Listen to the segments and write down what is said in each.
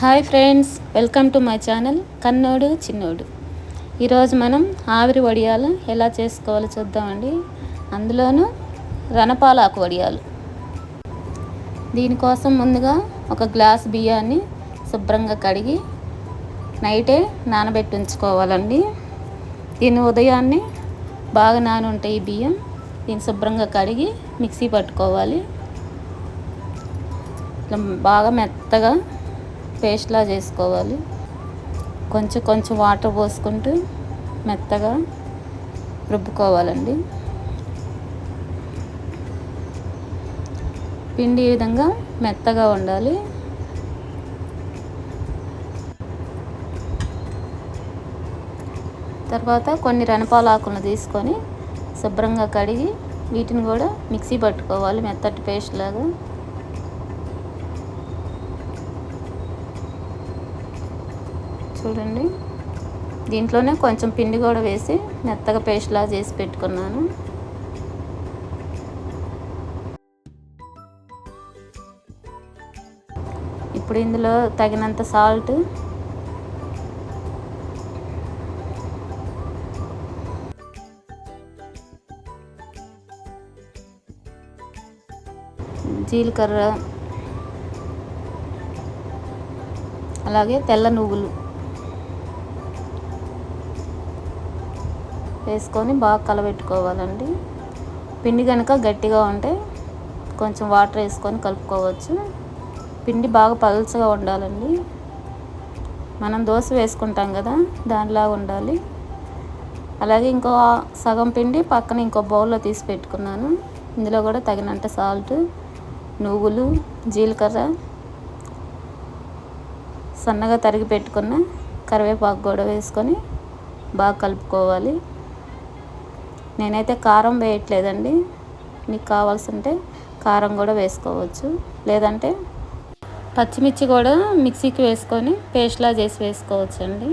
Hi friends welcome to my channel Kannodu Chinnodu. ఈరోజు మనం ఆవిరి వడియాలు ఎలా చేసుకోవాలో చూద్దామండి. అందులోనూ రణపాలాకు వడియాలు. దీనికోసం ముందుగా ఒక గ్లాస్ బియ్యాన్ని శుభ్రంగా కడిగి నైటే నానబెట్టి ఉంచుకోవాలండి. దీన్ని ఉదయాన్నే బాగా నాని ఉంటాయి ఈ బియ్యం దీన్ని శుభ్రంగా కడిగి మిక్సీ పట్టుకోవాలి. బాగా మెత్తగా పేస్ట్లా చేసుకోవాలి. కొంచెం కొంచెం వాటర్ పోసుకుంటూ మెత్తగా రుబ్బుకోవాలండి. పిండి ఈ విధంగా మెత్తగా ఉండాలి తర్వాత కొన్ని రణపాలాకులను తీసుకొని శుభ్రంగా కడిగి వీటిని కూడా మిక్సీ పట్టుకోవాలి మెత్తటి పేస్ట్ లాగా. చూడండి. దీంట్లోనే కొంచెం పిండి కూడా వేసి మెత్తగా పేస్ట్లా చేసి పెట్టుకున్నాను. ఇప్పుడు ఇందులో తగినంత సాల్ట్. జీలకర్ర. అలాగే తెల్ల నువ్వులు. వేసుకొని బాగా కలబెట్టుకోవాలండి. పిండి కనుక గట్టిగా ఉంటే కొంచెం వాటర్ వేసుకొని కలుపుకోవచ్చు. పిండి బాగా పలుచగా ఉండాలండి. మనం దోశ వేసుకుంటాం కదా దానిలా ఉండాలి. అలాగే ఇంకో సగం పిండి పక్కన ఇంకో బౌల్లో తీసి పెట్టుకున్నాను. ఇందులో కూడా తగినంత సాల్ట్ నువ్వులు జీలకర్ర సన్నగా తరిగి పెట్టుకున్న కరివేపాకు కూడా వేసుకొని బాగా కలుపుకోవాలి. నేనైతే కారం వేయట్లేదండి. మీకు కావాల్సింటే కారం కూడా వేసుకోవచ్చు. లేదంటే పచ్చిమిర్చి కూడా మిక్సీకి వేసుకొని పేస్ట్లా చేసి వేసుకోవచ్చు అండి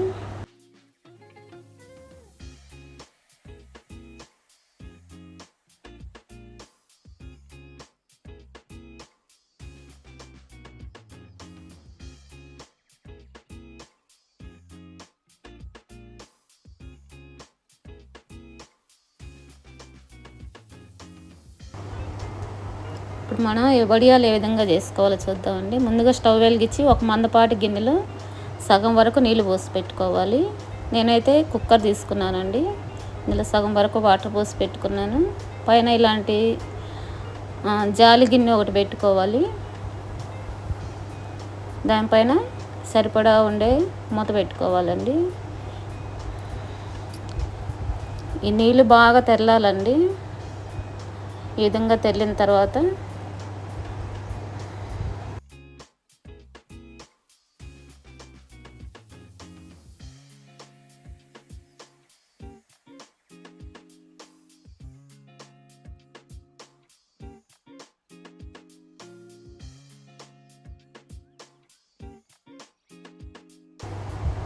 ఇప్పుడు మనం వడియాలు ఏ విధంగా చేసుకోవాలో చూద్దామండి. ముందుగా స్టవ్ వెలిగించి ఒక మందపాటి గిన్నెలో సగం వరకు నీళ్ళు పోసి పెట్టుకోవాలి. నేనైతే కుక్కర్ తీసుకున్నానండి. ఇందులో సగం వరకు వాటర్ పోసి పెట్టుకున్నాను. పైన ఇలాంటి జాలి గిన్నె ఒకటి పెట్టుకోవాలి. దానిపైన సరిపడా ఉండే మూత పెట్టుకోవాలండి. ఈ నీళ్ళు బాగా తెరలాలండి. ఈ విధంగా తెరిలిన తర్వాత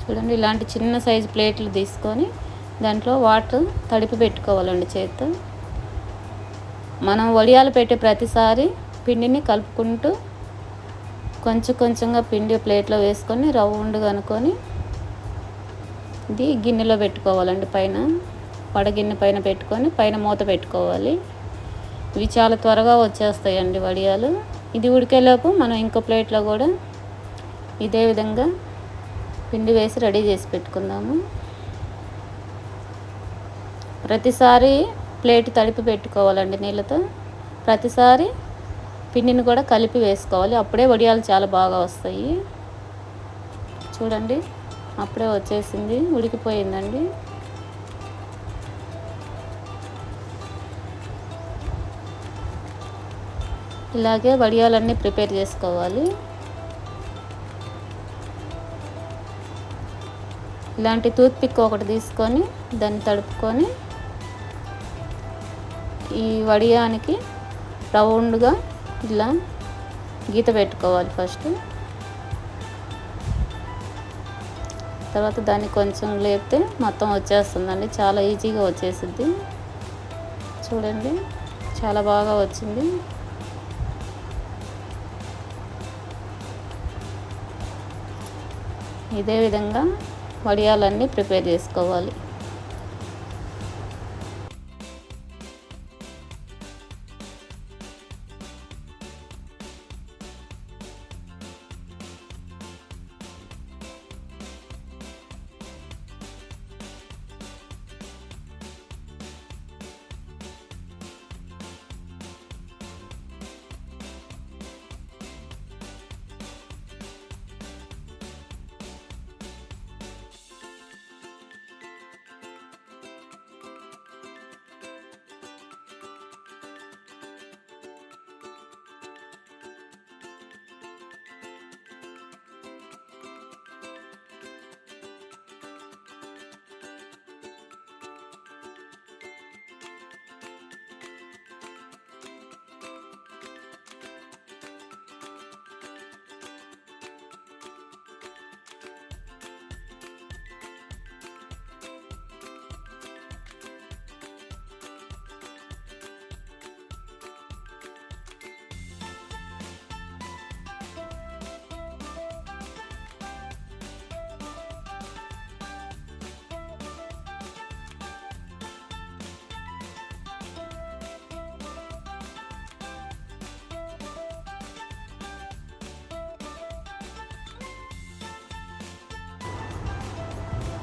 చూడండి ఇలాంటి చిన్న సైజు ప్లేట్లు తీసుకొని దాంట్లో వాటర్ తడిపి పెట్టుకోవాలండి చేత్తో. మనం వడియాలు పెట్టే ప్రతిసారి పిండిని కలుపుకుంటూ కొంచెం కొంచెంగా పిండి ప్లేట్లో వేసుకొని రౌండ్గా అనుకొని ఇది గిన్నెలో పెట్టుకోవాలండి పైన. వడగిన్నె పైన పెట్టుకొని పైన మూత పెట్టుకోవాలి. ఇవి చాలా త్వరగా వచ్చేస్తాయండి వడియాలు. ఇది ఉడికేలోపు మనం ఇంకో ప్లేట్లో కూడా ఇదే విధంగా పిండి వేసి రెడీ చేసి పెట్టుకుందాము. ప్రతిసారి ప్లేట్ తడిపి పెట్టుకోవాలండి నీళ్ళతో. ప్రతిసారి పిండిని కూడా కలిపి వేసుకోవాలి. అప్పుడే వడియాలు చాలా బాగా వస్తాయి. చూడండి అప్పుడే వచ్చేసింది. ఉడికిపోయిందండి. ఇలాగే వడియాలన్నీ ప్రిపేర్ చేసుకోవాలి. ఇలాంటి టూత్పిక్ ఒకటి తీసుకొని దాన్ని తడుపుకొని ఈ వడియానికి రౌండ్గా ఇలా గీత పెట్టుకోవాలి ఫస్ట్. తర్వాత దాన్ని కొంచెం లేపితే మొత్తం వచ్చేస్తుందండి. చాలా ఈజీగా వచ్చేసిద్ది. చూడండి చాలా బాగా వచ్చింది. ఇదే విధంగా వడియాలన్నీ ప్రిపేర్ చేసుకోవాలి.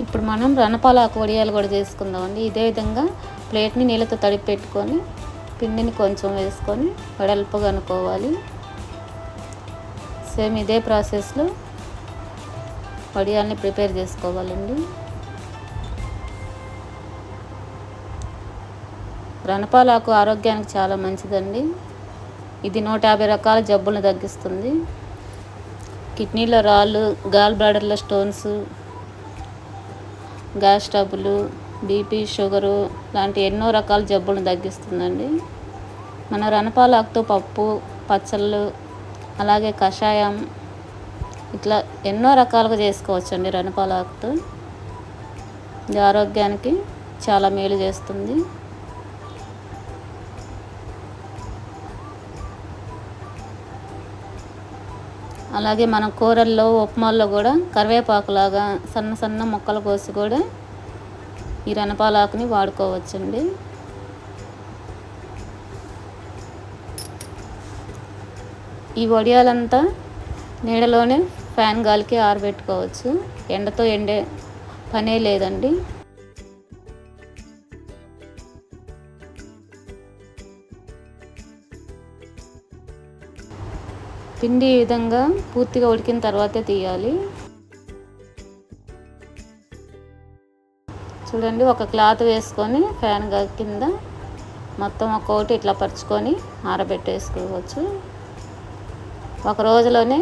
ఇప్పుడు మనం రణపాలాకు వడియాలు కూడా చేసుకుందామండి. ఇదే విధంగా ప్లేట్ని నీళ్ళతో తడిపి పెట్టుకొని పిండిని కొంచెం వేసుకొని వెడల్పుగా అనుకోవాలి. సేమ్ ఇదే ప్రాసెస్లో వడియాల్ని ప్రిపేర్ చేసుకోవాలండి. రణపాలాకు ఆరోగ్యానికి చాలా మంచిదండి. ఇది నూట యాభై రకాల జబ్బులను తగ్గిస్తుంది. కిడ్నీలో రాళ్ళు gall బ్లాడర్లో stones gas trouble BP sugar లాంటి ఎన్నో రకాల జబ్బులను తగ్గిస్తుందండి. మన రణపాలాకుతో పప్పు పచ్చళ్ళు అలాగే కషాయం ఇట్లా ఎన్నో రకాలుగా చేసుకోవచ్చండి రణపాలాకుతో. ఇది ఆరోగ్యానికి చాలా మేలు చేస్తుంది. అలాగే మనం కూరల్లో ఉప్మాల్లో కూడా కరివేపాకులాగా సన్న సన్న ముక్కలు కోసి కూడా ఈ రణపాలాకుని వాడుకోవచ్చండి. ఈ వడియాలంతా నీడలోనే ఫ్యాన్ గాలికి ఆరబెట్టుకోవచ్చు. ఎండతో ఎండే పనే లేదండి. పిండి ఈ విధంగా పూర్తిగా ఉడికిన తర్వాతే తీయాలి. చూడండి ఒక క్లాత్ వేసుకొని ఫ్యాన్ కింద మొత్తం ఒక్కొక్కటి ఇట్లా పరుచుకొని ఆరబెట్టేసుకోవచ్చు. ఒక రోజులోనే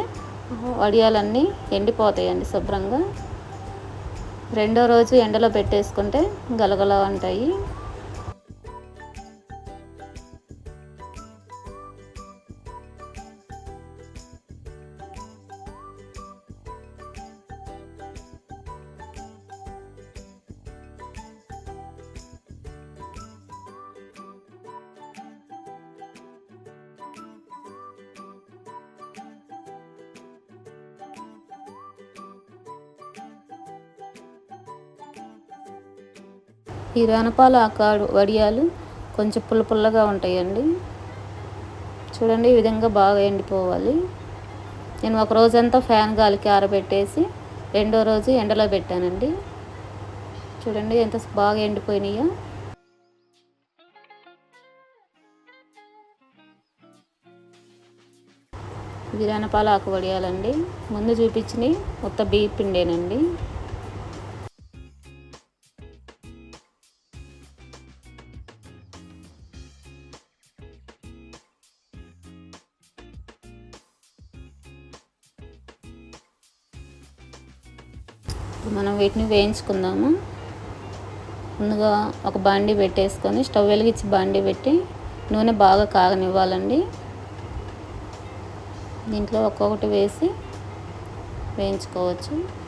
వడియాలన్నీ ఎండిపోతాయండి శుభ్రంగా. రెండో రోజు ఎండలో పెట్టేసుకుంటే గలగల ఉంటాయి. ఈ రణపాల ఆకాడు వడియాలు కొంచెం పుల్ల పుల్లగా ఉంటాయండి. చూడండి ఈ విధంగా బాగా ఎండిపోవాలి. నేను ఒక రోజంతా ఫ్యాన్ గాలికి ఆరబెట్టేసి రెండో రోజు ఎండలో పెట్టానండి. చూడండి ఎంత బాగా ఎండిపోయినాయో. ఇది ఆకు వడియాలండి. ముందు చూపించినవి మొత్త బియ్య పిండేనండి. మనం వీటిని వేయించుకుందాము. ముందుగా ఒక బాండీ పెట్టేసుకొని స్టవ్ వెలిగించి బాండీ పెట్టి నూనె బాగా కాగనివ్వాలండి. దీంట్లో ఒక్కొక్కటి వేసి వేయించుకోవచ్చు.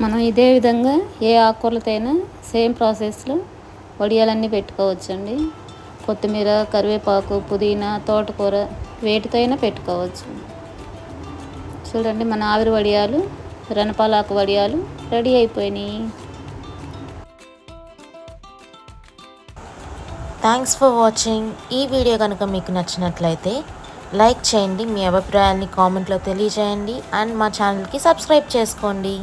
మనం ఇదే విధంగా ఏ ఆకుకూరలతోనైనా సేమ్ ప్రాసెస్లో వడియాలన్నీ పెట్టుకోవచ్చండి. కొత్తిమీర కరివేపాకు పుదీనా తోటకూర వేటితో అయినా పెట్టుకోవచ్చు. చూడండి మన ఆవిరి వడియాలు రణపాలాకు వడియాలు రెడీ అయిపోయినాయి. థ్యాంక్స్ ఫర్ వాచింగ్ ఈ వీడియో కనుక మీకు నచ్చినట్లయితే లైక్ చేయండి. మీ అభిప్రాయాన్ని కామెంట్లో తెలియజేయండి. అండ్ మా ఛానల్కి సబ్స్క్రైబ్ చేసుకోండి.